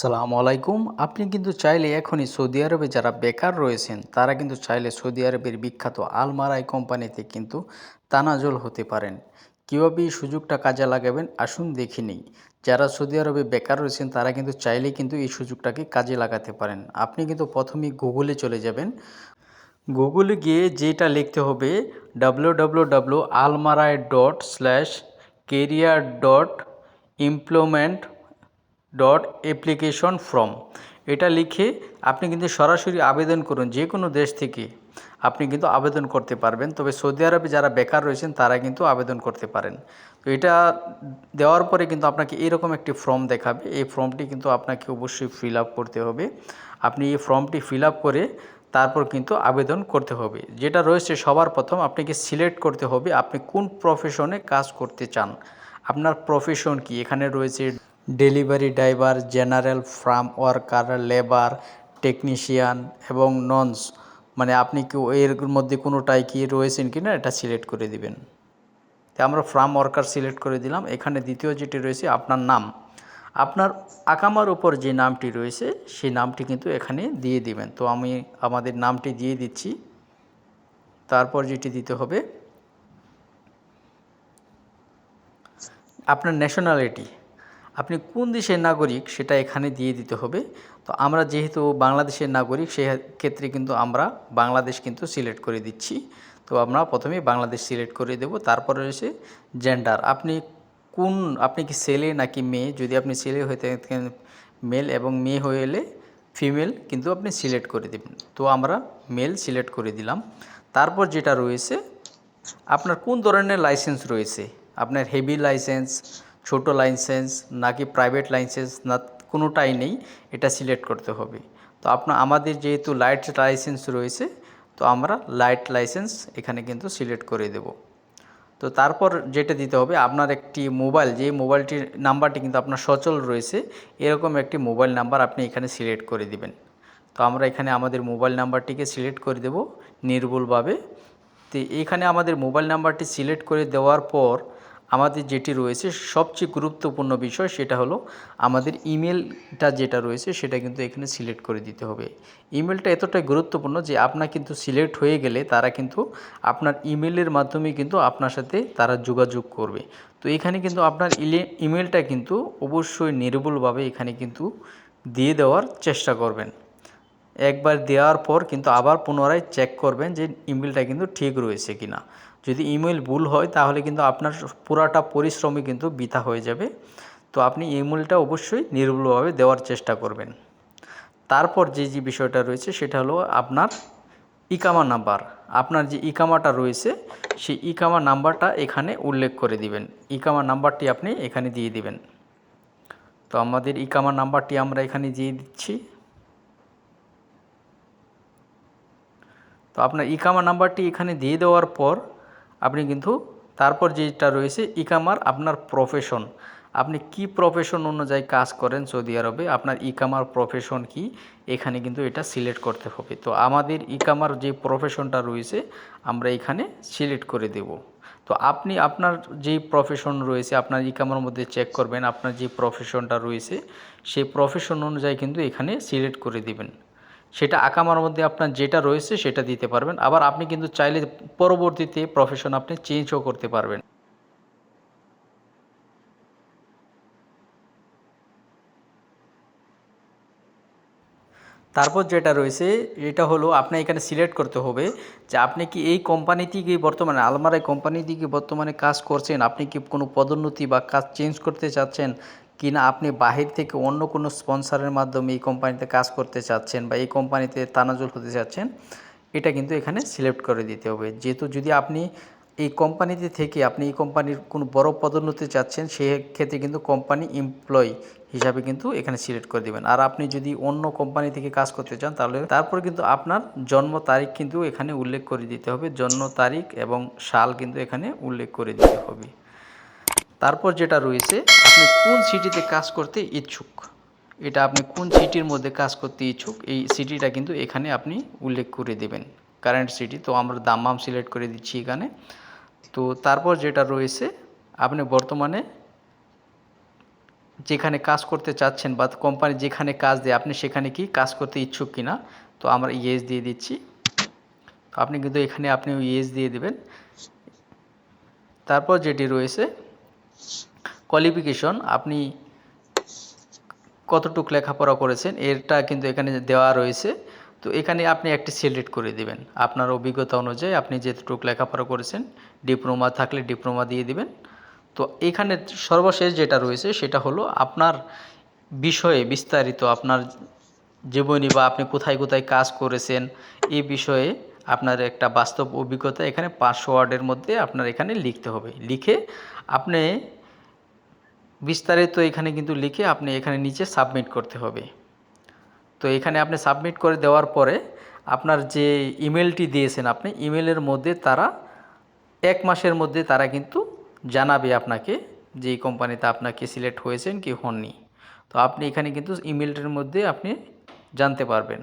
আসসালামু আলাইকুম। আপনি কিন্তু চাইলে এখনই সৌদি আরবে যারা বেকার রয়েছেন, তারা কিন্তু চাইলে সৌদি আরবের বিখ্যাত আলমারাই কোম্পানিতে কিন্তু তানাজল হতে পারেন। কীভাবে এই সুযোগটা কাজে লাগাবেন? আসুন দেখে নিই। যারা সৌদি আরবে বেকার রয়েছেন, তারা কিন্তু চাইলে কিন্তু এই সুযোগটাকে কাজে লাগাতে পারেন। আপনি কিন্তু প্রথমেই গুগলে চলে যাবেন। গুগলে গিয়ে যেটা লিখতে হবে W W W Almarai dot slash career dot dot application form এটা লিখে আপনি কিন্তু সরাসরি আবেদন করুন যে কোনো দেশ থেকে। আপনি কিন্তু আবেদন করতে পারবেন। তবে সৌদি আরবে যারা বেকার রয়েছেন, তারা কিন্তু আবেদন করতে পারেন। তো এটা দেওয়ার পরে কিন্তু আপনাকে এরকম একটি ফর্ম দেখাবে। এই ফর্মটি কিন্তু আপনাকে অবশ্যই ফিল আপ করতে হবে। আপনি এই ফর্মটি ফিল আপ করে তারপর কিন্তু আবেদন করতে হবে। যেটা রয়েছে সবার প্রথম, আপনাকে সিলেক্ট করতে হবে আপনি কোন প্রফেশনে কাজ করতে চান। আপনার প্রফেশন কি? এখানে রয়েছে delivery driver, general, farm worker, labour, technician এবং ননস। মানে আপনি কি এর মধ্যে কোনোটাই কি রয়েছেন কি না, এটা সিলেক্ট করে দিবেন। তো আমরা ফার্ম ওয়ার্কার সিলেক্ট করে দিলাম। এখানে দ্বিতীয় যেটি রয়েছে, আপনার নাম। আপনার আকামার উপর যে নামটি রয়েছে, সেই নামটি কিন্তু এখানে দিয়ে দিবেন। তো আমি আমাদের নামটি দিয়ে দিচ্ছি। তারপর যেটি দিতে হবে, আপনার ন্যাশনালিটি আপনি কোন দেশের নাগরিক সেটা এখানে দিয়ে দিতে হবে। তো আমরা যেহেতু বাংলাদেশের নাগরিক সেই ক্ষেত্রে কিন্তু আমরা বাংলাদেশ কিন্তু সিলেক্ট করে দিচ্ছি। তো আমরা প্রথমে বাংলাদেশ সিলেক্ট করে দেব, তারপরে রয়েছে জেন্ডার আপনি কোন, আপনি কি ছেলে নাকি মেয়ে? যদি আপনি ছেলে হয়ে থাকেন মেল এবং মেয়ে হয়ে এলে ফিমেল কিন্তু আপনি সিলেক্ট করে দেবেন। তো আমরা মেল সিলেক্ট করে দিলাম। তারপর যেটা রয়েছে, আপনার কোন ধরনের লাইসেন্স রয়েছে? আপনার হেভি লাইসেন্স ছোট লাইসেন্স নাকি প্রাইভেট লাইসেন্স না কোনোটাই নেই, এটা সিলেক্ট করতে হবে। তো আপনার আমাদের যেহেতু লাইট লাইসেন্স রয়েছে, তো আমরা লাইট লাইসেন্স এখানে কিন্তু সিলেক্ট করে দেব। তো তারপর যেটা দিতে হবে, আপনার একটি মোবাইল যে মোবাইলটির নাম্বারটি কিন্তু আপনার সচল রয়েছে, এরকম একটি মোবাইল নাম্বার আপনি এখানে সিলেক্ট করে দিবেন। তো আমরা এখানে আমাদের মোবাইল নাম্বারটিকে সিলেক্ট করে দেব, নির্ভুলভাবে। তো এখানে আমাদের মোবাইল নাম্বারটি সিলেক্ট করে দেওয়ার পর আমাদের যেটি রয়েছে, সবচেয়ে গুরুত্বপূর্ণ বিষয় সেটা হলো আমাদের ইমেলটা যেটা রয়েছে সেটা কিন্তু এখানে সিলেক্ট করে দিতে হবে। ইমেলটা এতটাই গুরুত্বপূর্ণ যে আপনার কিন্তু সিলেক্ট হয়ে গেলে তারা কিন্তু আপনার ইমেলের মাধ্যমে কিন্তু আপনার সাথে তারা যোগাযোগ করবে। তো এখানে কিন্তু আপনার ইমেলটা কিন্তু অবশ্যই নির্ভুলভাবে এখানে কিন্তু দিয়ে দেওয়ার চেষ্টা করবেন। একবার দেওয়ার পর কিন্তু আবার পুনরায় চেক করবেন যে ইমেলটা কিন্তু ঠিক রয়েছে কি না যদি ইমেল ভুল হয়, তাহলে কিন্তু আপনার পুরাটা পরিশ্রমই কিন্তু বৃথা হয়ে যাবে। তো আপনি ইমেলটা অবশ্যই নির্ভুলভাবে দেওয়ার চেষ্টা করবেন। তারপর যে যে বিষয়টা রয়েছে, সেটা হলো আপনার ইকামা নাম্বার। আপনার যে ইকামাটা রয়েছে, সেই ইকামা নাম্বারটা এখানে উল্লেখ করে দিবেন। ইকামা নাম্বারটি আপনি এখানে দিয়ে দিবেন। তো আমাদের ইকামা নাম্বারটি আমরা এখানে দিয়ে দিচ্ছি। তো আপনার ইকামা নাম্বারটি এখানে দিয়ে দেওয়ার পর আপনি কিন্তু তারপর যেটা রয়েছে ইকামার আপনার প্রফেশন আপনি কি প্রফেশন অনুযায়ী কাজ করেন সৌদি আরবে, আপনার ইকামার প্রফেশন কি? এখানে কিন্তু এটা সিলেক্ট করতে হবে। তো আমাদের ইকামার যে প্রফেশনটা রয়েছে, আমরা এখানে সিলেক্ট করে দেব। তো আপনি আপনার যেই প্রফেশন রয়েছে, আপনার ইকামার মধ্যে চেক করবেন, আপনার যে প্রফেশনটা রয়েছে, সেই প্রফেশন অনুযায়ী কিন্তু এখানে সিলেক্ট করে দিবেন। সেটা আকামার মধ্যে আপনার যেটা রয়েছে সেটা দিতে পারবেন। আবার আপনি কিন্তু চাইলে পরবর্তীতে প্রফেশন আপনি চেঞ্জও করতে পারবেন। তারপর যেটা রয়েছে, এটা হলো আপনার এখানে সিলেক্ট করতে হবে যে আপনি কি এই কোম্পানিতে কি বর্তমানে আলমারাই কোম্পানিতে কি বর্তমানে কাজ করছেন? আপনি কি কোনো পদোন্নতি বা কাজ চেঞ্জ করতে চাচ্ছেন? কি না আপনি বাহির থেকে অন্য কোনো স্পন্সারের মাধ্যমে এই কোম্পানিতে কাজ করতে চাচ্ছেন বা এই কোম্পানিতে তানাজুল হতে চাচ্ছেন, এটা কিন্তু এখানে সিলেক্ট করে দিতে হবে। যেহেতু যদি আপনি এই কোম্পানিতে থেকে আপনি এই কোম্পানির কোনো বড় পদোন্নতি চাচ্ছেন, সেক্ষেত্রে কিন্তু কোম্পানি এমপ্লয়ি হিসাবে কিন্তু এখানে সিলেক্ট করে দেবেন। আর আপনি যদি অন্য কোম্পানি থেকে কাজ করতে চান, তাহলে তারপর কিন্তু আপনার জন্ম তারিখ কিন্তু এখানে উল্লেখ করে দিতে হবে। জন্ম তারিখ এবং সাল কিন্তু এখানে উল্লেখ করে দিতে হবে। তারপর যেটা রয়েছে আপনি কোন সিটিতে কাজ করতে ইচ্ছুক? এটা আপনি কোন সিটির মধ্যে কাজ করতে ইচ্ছুক? এই সিটিটা কিন্তু এখানে আপনি উল্লেখ করে দেবেন। কারেন্ট সিটি তো আমরা দাম্মাম সিলেক্ট করে দিচ্ছি এখানে। তো তারপর যেটা রয়েছে, আপনি বর্তমানে যেখানে কাজ করতে চাচ্ছেন বা কোম্পানি যেখানে কাজ দেয়, আপনি সেখানে কি কাজ করতে ইচ্ছুক কিনা? তো আমরা ইয়েস দিয়ে দিচ্ছি। আপনি কিন্তু এখানে আপনি ইয়েস দিয়ে দেবেন। তারপর যেটি রয়েছে কোয়ালিফিকেশন আপনি কতটুক লেখাপড়া করেছেন এরটা কিন্তু এখানে দেওয়া রয়েছে। তো এখানে আপনি একটি সিলেক্ট করে দিবেন। আপনার অভিজ্ঞতা অনুযায়ী আপনি যেটুকু লেখাপড়া করেছেন, ডিপ্লোমা থাকলে ডিপ্লোমা দিয়ে দিবেন। তো এখানে সর্বশেষ যেটা রয়েছে, সেটা হলো আপনার বিষয়ে বিস্তারিত আপনার জীবনী বা আপনি কোথায় কোথায় কাজ করেছেন এই বিষয়ে আপনার একটা বাস্তব অভিজ্ঞতা এখানে পাঁচশো ওয়ার্ডের মধ্যে আপনার এখানে লিখতে হবে। লিখে আপনি বিস্তারিত এখানে কিন্তু লিখে আপনি এখানে নিচে সাবমিট করতে হবে। তো এখানে আপনি সাবমিট করে দেওয়ার পরে আপনার যে ইমেলটি দিয়েছেন আপনি ইমেলের মধ্যে তারা এক মাসের মধ্যে তারা কিন্তু জানাবে আপনাকে যে এই কোম্পানিতে আপনাকে সিলেক্ট হয়েছেন কি হননি। তো আপনি এখানে কিন্তু ইমেলটির মধ্যে আপনি জানতে পারবেন।